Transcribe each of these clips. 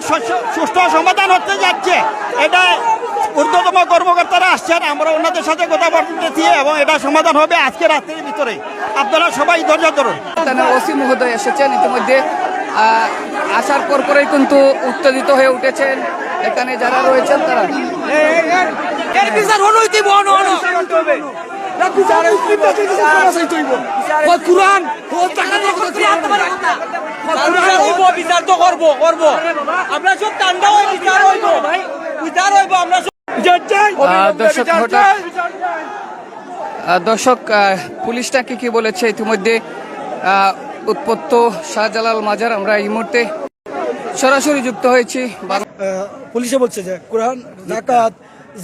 Sauce- সুষ্ঠু সমাধান হতে যাচ্ছে এটা ঊর্ধ্বতম কর্মকর্তারা আসছেন আমরা ওনাদের সাথে কথা বলতেছি এবং এটা সমাধান হবে আজকে রাত্রির ভিতরে আপনারা সবাই ধৈর্য ধরুন ওসি মহোদয় এসেছেন ইতিমধ্যে আসার পর পরেই কিন্তু উত্তেজিত হয়ে উঠেছেন এখানে যারা রয়েছেন তারা কোরআন বিচার তো করব করব। আমরা সব ঠান্ডা বিচার হইব। বিচার হইব আমরা দর্শক হঠাৎ আহ, দর্শক আহ, পুলিশটা কি কি বলেছে ইতিমধ্যে? আহ, উৎপত্ত শাহজালাল মাজার আমরা এই মুহূর্তে সরাসরি যুক্ত হয়েছি। পুলিশে বলছে যে কোরআন জাকাত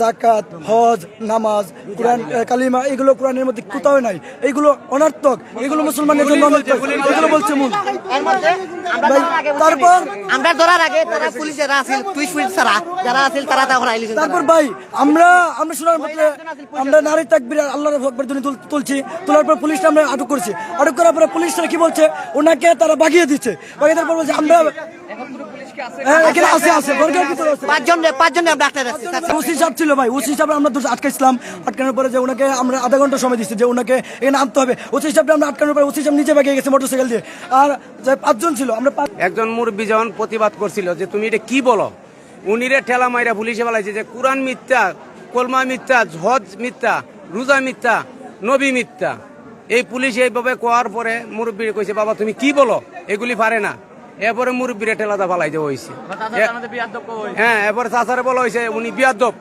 জাকাত হজ নামাজ কোরআন কালিমা এগুলো কোরআনের মধ্যে কোথাও নাই। এইগুলো অনার্থক এগুলো মুসলমানের জন্য অনর্থক। এগুলো বলছে মূল। তারপর? আমরা ধরার আগে তারা পুলিশ যারা পুলিশ পুলিশ ছাড়া যারা আছিল তারা আইলিছেন তারপর ভাই আমরা আমরা শোনার মধ্যে আমরা নারী তাকবির আল্লাহর আকবর ধ্বনি তুলছি। তোলার পর পুলিশটা আমরা আটক করছি। আটক করার পরে পুলিশরা কি বলছে? ওনাকে তারা বাগিয়ে দিচ্ছে। বাগিয়ে দেওয়ার পর বলছে আমরা এখানে আছে আছে। বর্গের ভিতরে আছে। পাঁচজন পাঁচজন ডাক্তার আসছি ওসি সাহেব ছিল ভাই ওসি সাহেব আমরা ধরে আটকাইছিলাম আটকানোর পরে যে ওনাকে আমরা আধা ঘণ্টা সময় দিচ্ছি যে ওনাকে এখানে আনতে হবে। ওসি সাহেবটা আমরা আটকানোর পরে ওসি সাহেব নিচে বেগে গেছে মোটরসাইকেল দিয়ে। আর যে পাঁচজন ছিল আমরা একজন মুরব্বী যখন প্রতিবাদ করছিল যে তুমি এটা কি বলো? উনিরে ঠেলা মাইরা পুলিশে বলাইছে যে কোরআন মিথ্যা কলমা মিথ্যা হজ মিথ্যা রোজা মিথ্যা নবী মিথ্যা। এই পুলিশ এইভাবে কোয়ার পরে মুরব্বী কইছে বাবা তুমি কি বলো? এগুলি পারে না। এরপরে মুরব্বীরে ঠেলাটা ফালাই দেওয়া হয়েছে হ্যাঁ এরপরে চাচারে বলা হয়েছে উনি বিয়াদব।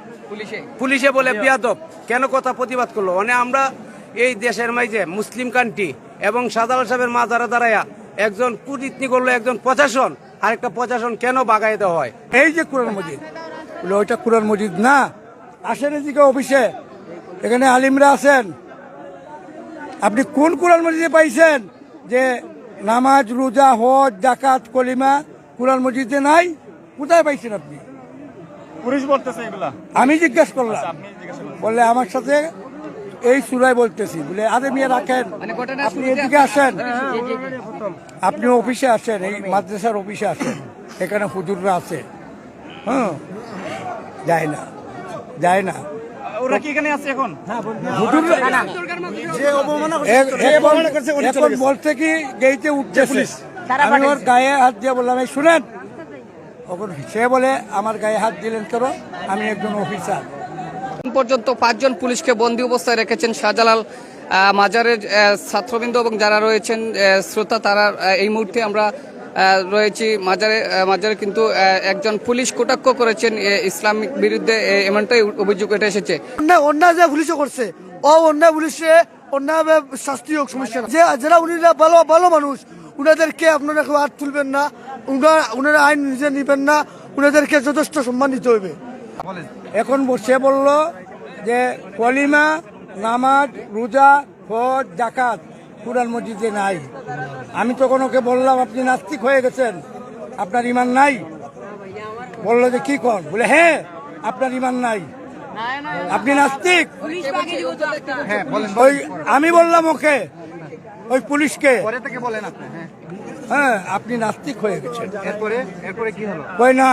পুলিশে। বলে বিয়াদব। কেন কথা প্রতিবাদ করল? মানে আমরা এই দেশের মাঝে মুসলিম কান্ট্রি এবং সাধারণ সাহেবের মাজারা দাঁড়ায়া একজন কুটনীতি করল একজন প্রশাসন। আর একটা প্রশাসন কেন বাগাই দেওয়া হয়? এই যে কোরআন মজিদ। ওইটা কোরআন মজিদ না। আসেন এদিকে অফিসে। এখানে আলিমরা আছেন। আপনি কোন কোরআন মজিদে পাইছেন যে নামাজ রোজা হজ জাকাত কলিমা কোরআন মজিদে নাই। কোথায় পাইছেন আপনি? পুলিশ বলতেছে এগুলা। আমি জিজ্ঞেস করলাম। বললে আমার সাথে এই সুরাই বলতেছি। বলে আরে মিয়া রাখেন। মানে আপনি এদিকে আসেন। আপনি অফিসে আসেন এই মাদ্রাসার অফিসে আসেন। এখানে হুজুররা আছে। হ্যাঁ যায় না। যায় না। ওরা কি এখানে আছে এখন? হুজুররা এ- এখন- এখন বলছে কি গেইতে উঠতেছে আমি ওর গায়ে হাত দিয়ে বললাম এই শুনেন। সে বলে আমার গায়ে হাত দিলেন কেন? আমি একজন অফিসার। এখন পর্যন্ত পাঁচজন পুলিশকে বন্দি অবস্থায় রেখেছেন শাহজালাল মাজারের ছাত্রবৃন্দ এবং যারা রয়েছেন শ্রোতা তারা এই মুহূর্তে আমরা রয়েছি। মাজারে মাজারে কিন্তু একজন পুলিশ কটাক্ষ করেছেন ইসলামিক বিরুদ্ধে এমনটাই অভিযোগ এটা এসেছে। অন্যায় অন্যায় যে পুলিশে করছে ও অন্যায় পুলিশে অন্যায় শাস্তি হোক সমস্যা যে যারা উনিরা ভালো ভালো মানুষ উনাদেরকে আপনারা কেউ হাত তুলবেন না উনারা উনারা আইন নিজে নিবেন না উনাদেরকে যথেষ্ট সম্মান দিতে হবে। এখন সে বলল যে কলিমা নামাজ রোজা হজ জাকাত কুরআন মসজিদে নাই। আমি তখন ওকে বললাম আপনি নাস্তিক হয়ে গেছেন। আপনার ইমান নাই? বলল যে কি কর বলে হ্যাঁ আপনার ইমান নাই। আপনি নাস্তিক? ওই আমি বললাম ওকে ওই পুলিশকে। হ্যাঁ। আপনি নাস্তিক হয়ে গেছেন। কই না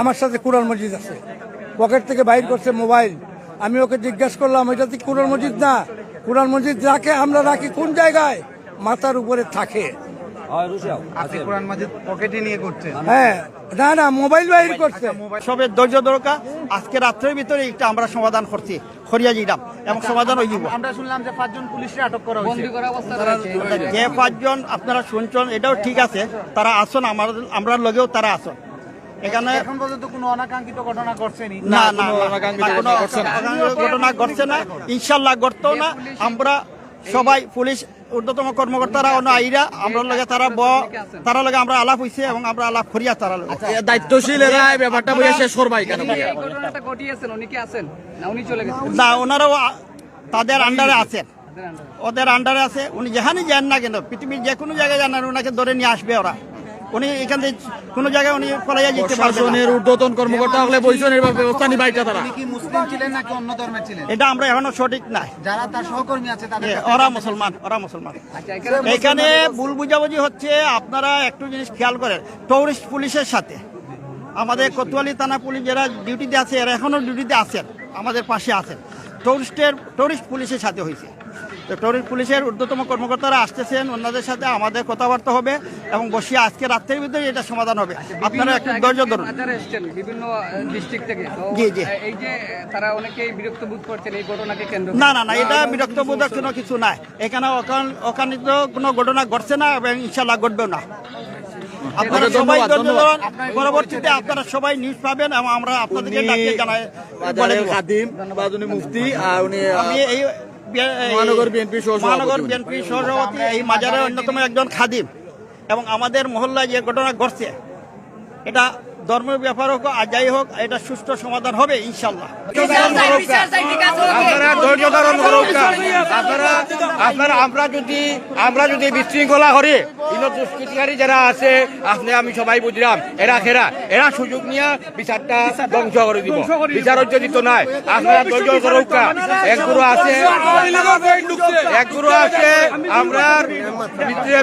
আমার সাথে কুরআন মসজিদ আছে। পকেট থেকে বাইর করছে মোবাইল। আমি ওকে জিজ্ঞাসা করলাম এটা তো কুরআন মসজিদ না? কুরআন মসজিদ রাখে আমরা রাখি কোন জায়গায়? মাথার উপরে থাকে। হ্যাঁ না না মোবাইল বাইর করছে। সবের ধৈর্য দরকার আজকে রাত্রের ভিতরে এটা আমরা সমাধান করছি। খরিয়া এবং সমাধান হয়ে যাব। আমরা শুনলাম যে পাঁচজন পুলিশরা আটক করা বন্দি অবস্থা রয়েছে। যে পাঁচজন আপনারা শুনছেন এটাও ঠিক আছে। তারা আসুন আমার আমরা লগেও তারা আসুন। এখানে এখন পর্যন্ত কোনো অনাকাঙ্ক্ষিত ঘটনা ঘটছেনি না? না ঘটনা ঘটছে না। ইনশাল্লাহ ঘটতেও না। আমরা সবাই পুলিশ ঊর্ধ্বতম কর্মকর্তারা অন্য আইরা আমরা লগে তারা ব তারা লগে আমরা আলাপ হইছে এবং আমরা আলাপ করিয়া তারা লগে। দায়িত্বশীল এরা এই ব্যাপারটা বুঝে শেষ করবাই কেন? এই ঘটনাটা ঘটিয়েছেন উনি কি আছেন? না উনি চলে গেছেন? না ওনারাও তাদের আন্ডারে আছেন। ওদের আন্ডারে আছে উনি যেখানে যান না কেন পৃথিবীর যে কোনো জায়গায় যান না ওনাকে ধরে নিয়ে আসবে ওরা। উনি এখান থেকে কোনো জায়গায় উনি পলাইয়া যেতে পারবেন প্রশাসনের। ঊর্ধ্বতন কর্মকর্তা হলে এবার ব্যবস্থা নিবাইটা তারা। কি মুসলিম ছিলেন নাকি অন্য ধর্মের ছিলেন? এটা আমরা এখনও সঠিক নাই। যারা তার সহকর্মী আছে তাদের ওরা মুসলমান ওরা মুসলমান। আচ্ছা এখানে এখানে ভুল বুঝাবুঝি হচ্ছে আপনারা একটু জিনিস খেয়াল করেন টুরিস্ট পুলিশের সাথে। আমাদের কোতোয়ালি থানা পুলিশ যারা ডিউটিতে আছে এরা এখনও ডিউটিতে আছেন আমাদের পাশে আছেন। টুরিস্টের টুরিস্ট পুলিশের সাথে হয়েছে। তো পুলিশের ঊর্ধ্বতম কর্মকর্তারা আসতেছেন। ওনাদের সাথে আমাদের কথাবার্তা হবে এবং বসিয়ে আজকে রাত্রের ভিতরে এটা সমাধান হবে। আপনারা একটু ধৈর্য ধরুন। বিভিন্ন ডিস্ট্রিক্ট থেকে। জি, জি। এই যে তারা অনেকেই বিরক্ত বোধ করছেন এই ঘটনাকে কেন্দ্র না না না এটা বিরক্তবোধক কোনো কিছু নাই। এখানে অকান- অকানিত কোনো ঘটনা ঘটছে না এবং ইনশাল্লাহ ঘটবেও না। আপনারা সবাই ধৈর্য ধরুন। পরবর্তীতে আপনারা সবাই নিউজ পাবেন এবং আমরা আপনাদেরকে ডাকিয়ে জানাই উনি মুফতি আর উনি আমি এই মহানগর BNP মহানগর বিএনপি সহসভাপতি এই মাজারের অন্যতম একজন খাদিম। এবং আমাদের মহল্লায় যে ঘটনা ঘটছে এটা ধর্মের ব্যাপার হোক আর যাই হোক এটা সুষ্ঠু সমাধান হবে ইনশাল্লাহ আপনারা ধৈর্য ধারণ আপনারা আপনারা আমরা যদি আমরা যদি বিশৃঙ্খলা করি ইনো দুষ্কৃতিকারী যারা আছে আপনি আমি সবাই বুঝলাম এরা খেরা এরা সুযোগ নিয়ে বিচারটা ধ্বংস করে দিব। বিচার হচ্ছে দিত নাই। আপনারা ধৈর্য করুক এক গুরু আছে এক গুরু আছে আমরা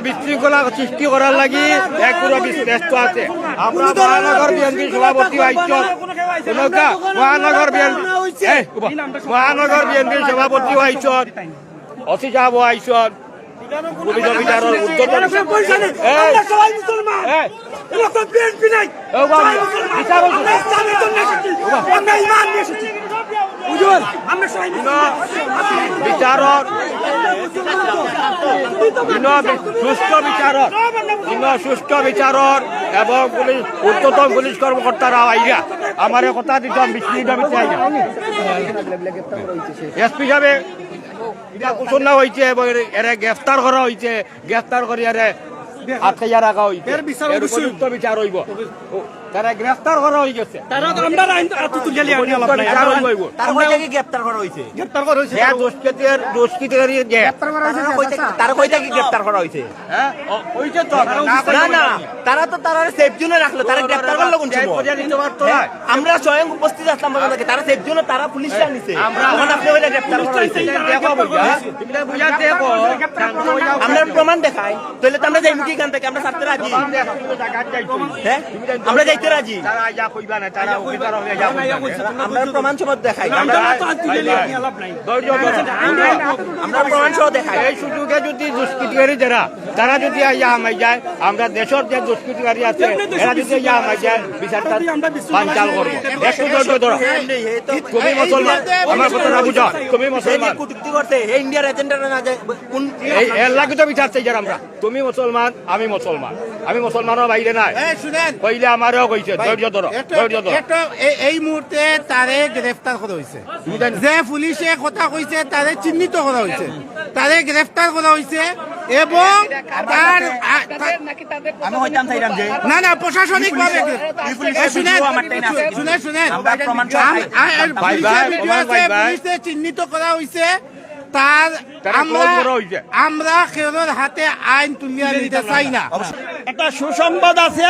বিশৃঙ্খলা সৃষ্টি করার লাগি এক গুরু ব্যস্ত আছে। আমরা মহানগর বিএনপি সভাপতি আইসন মহানগর মহানগর বিএনপির সভাপতি আইসন অসি সাহেব আইসন বিচারক সুস্থ বিচারক সুস্থ বিচারক। এবং পুলিশ উচ্চতম পুলিশ কর্মকর্তারা আইয়া আমার কথা দিতাম আইয়া এসপি সাহেব এটা ঘোষণা হয়েছে এবং এর- গ্রেফতার করা হয়েছে গ্রেফতার করে এরে আটকে রাখা হয়েছে বিচার হইব। তারা গ্রেফতার করা হয়ে গেছে। তারা তো আমরা আইন আছে উপযুক্ত বিচার হইব হইব। তার কই থেকে গ্রেফতার করা হইছে? গ্রেফতার করা হইছে। যে দুষ্কৃতির দুষ্কৃতিকারী যে তার কই থেকে গ্রেফতার করা হইছে? হ্যাঁ? ও- হইছে তো না না তারা তো তারা সেফ জোনে রাখল তারা গ্রেফতার করল কোন যাই সময়? পর্যায়ে নিতে পারতো না। হ্যাঁ, আমরা স্বয়ং উপস্থিত আসলাম বলে নাকি তারা সেফ জোনে তারা পুলিশরা নিছে। আমরা- তখন আপনি ওইটা গ্রেফতার করা হইছে। দেখো বুঝা তুমি বুঝা দেখো হয়ে। আমরা প্রমাণ দেখাই। তাহলে তো আমরা যাইমু কি এখান থেকে আমরা ছাড়তে রাজি। হ্যাঁ? আমরা যাইতে রাজি? তারা যা কইবা না তারা অধিকার হয়ে যা আমরা প্রমাণ সহ দেখাই। আমরা ধৈর্য ধরো। আমরা প্রমাণ সহ দেখাই। এই সুযোগে যদি দুষ্কৃতিকারী যারা তারা যদি আইয়া আমাই যায় আমরা দেশের যে দুষ্কৃতিকারী আছে এরা যদি আইয়া আমাই যায় বিচারটা করব। একটু ধৈর্য ধরো। তুমি মুসলমান আমার কথাটা বুঝো। তুমি মুসলমান। কুটুক্তি করতে এই ইন্ডিয়ার এজেন্ডারা না যায় কোন এর লাগে তো বিচার চাই আমরা। তুমি মুসলমান আমি মুসলমান। আমি মুসলমানের বাইরে নাই। শুনেন। কইলে আমারও কইছে ধৈর্য ধরো ধৈর্য ধরো এই মুহূর্তে তারে গ্রেফতার করা হয়েছে যে পুলিশে কথা কইছে তারে চিহ্নিত করা হয়েছে তারে গ্রেফতার করা হয়েছে এবং তার আমি হইতাম চাইলাম যে। না না প্রশাসনিক ভাবে শুনেন টাইম শুনেন শুনেন। চিহ্নিত করা হয়েছে তার আমরা খেরোর হাতে আইন তুলিয়া নিতে চাই না। একটা সুসংবাদ আছে।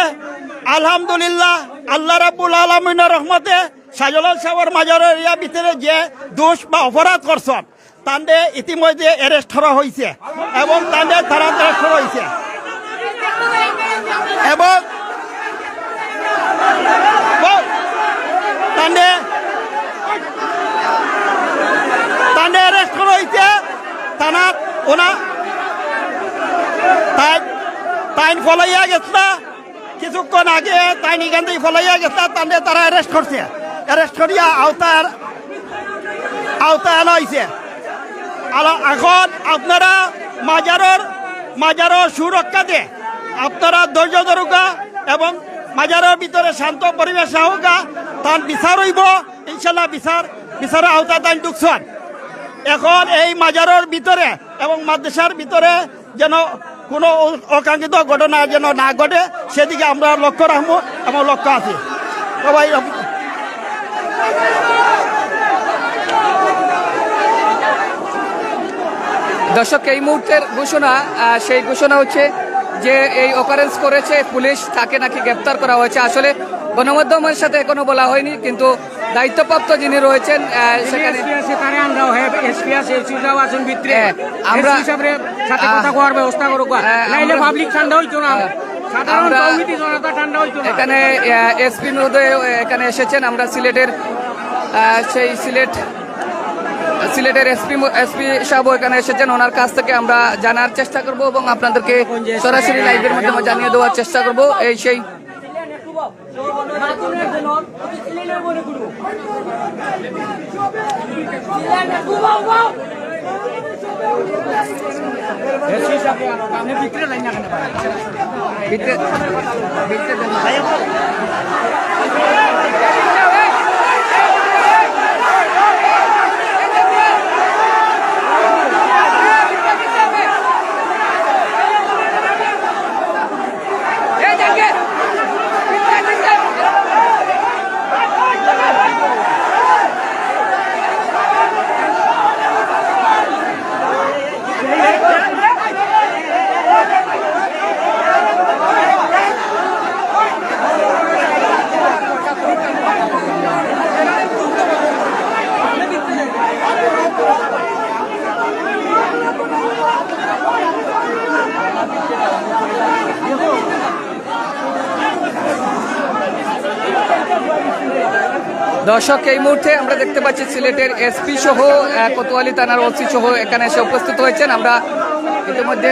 আলহামদুলিল্লাহ আল্লাহ রাবুল আলমিনের রহমতে সাজলাল সাহর মাজর এরিয়া ভিতরে যে দোষ বা অপরাধ করছেন তান্ডে ইতিমধ্যে অ্যারেস্ট করা হয়েছে এবং তান্ডে তারা হয়েছে এবং ব- তান্ডে তান্ডে অ্যারেস্ট করা হয়েছে তানা ওনা তাই তাইন ফলাইয়া গেছে কিছুক্ষণ আগে তাইন থেকে ফলাইয়া গেছে তান্ডে তারা অ্যারেস্ট করছে। অ্যারেস্ট করিয়া আওতার আওতায় আনা হয়েছে এখন আপনারা মাজারের মাজারের সুরক্ষাতে আপনারা ধৈর্য ধরুকা এবং মাজারের ভিতরে শান্ত পরিবেশ হোকা তার বিচার হইব ইনশাল্লাহ বিচার বিচারের আওতা তাই ঢুকছেন। এখন এই মাজারের ভিতরে এবং মাদ্রাসার ভিতরে যেন কোনো অকাঙ্ক্ষিত ঘটনা যেন না ঘটে সেদিকে আমরা লক্ষ্য রাখব এবং লক্ষ্য আছে। সবাই দর্শক এই মুহূর্তের ঘোষণা সেই ঘোষণা হচ্ছে যে এই অকারেন্স করেছে পুলিশ তাকে নাকি গ্রেপ্তার করা হয়েছে। আসলে গণমাধ্যমের সাথে এখনও বলা হয়নি কিন্তু দায়িত্বপ্রাপ্ত যিনি রয়েছেন সেখানে হ্যাঁ, আমরা- সাথে কথা কোয়ার ব্যবস্থা করুক নাইলে পাবলিক ঠান্ডা হইতো না। এখানে এসপি মহোদয় এখানে এসেছেন। আমরা সিলেটের সেই সিলেট সিলেটের এসপি এসপি সাহেব এখানে এসেছেন। ওনার কাছ থেকে আমরা জানার চেষ্টা করব এবং আপনাদেরকে সরাসরি লাইভের মাধ্যমে জানিয়ে দেওয়ার চেষ্টা করব। এই সেই ভিতরে ভিতরে দর্শক এই মুহূর্তে আমরা দেখতে পাচ্ছি সিলেটের এসপি সহ কোতোয়ালি থানার ওসি সহ এখানে এসে উপস্থিত হয়েছেন আমরা ইতিমধ্যে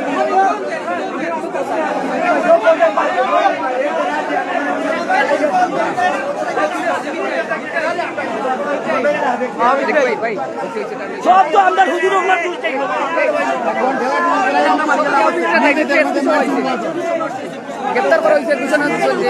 সব তো আমরা হুজুর গ্রেপ্তার করা হয়েছে ঘোষণা চলছে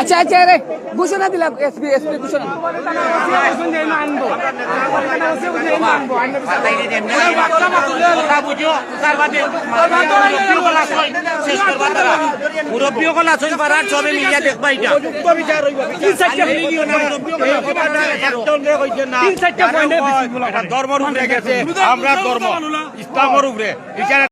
আচ্ছা আচ্ছা রে ঘোষণা দিলাম এসপি এসপি ঘোষণা আমরা ধর্ম। ইসলামর উপরে।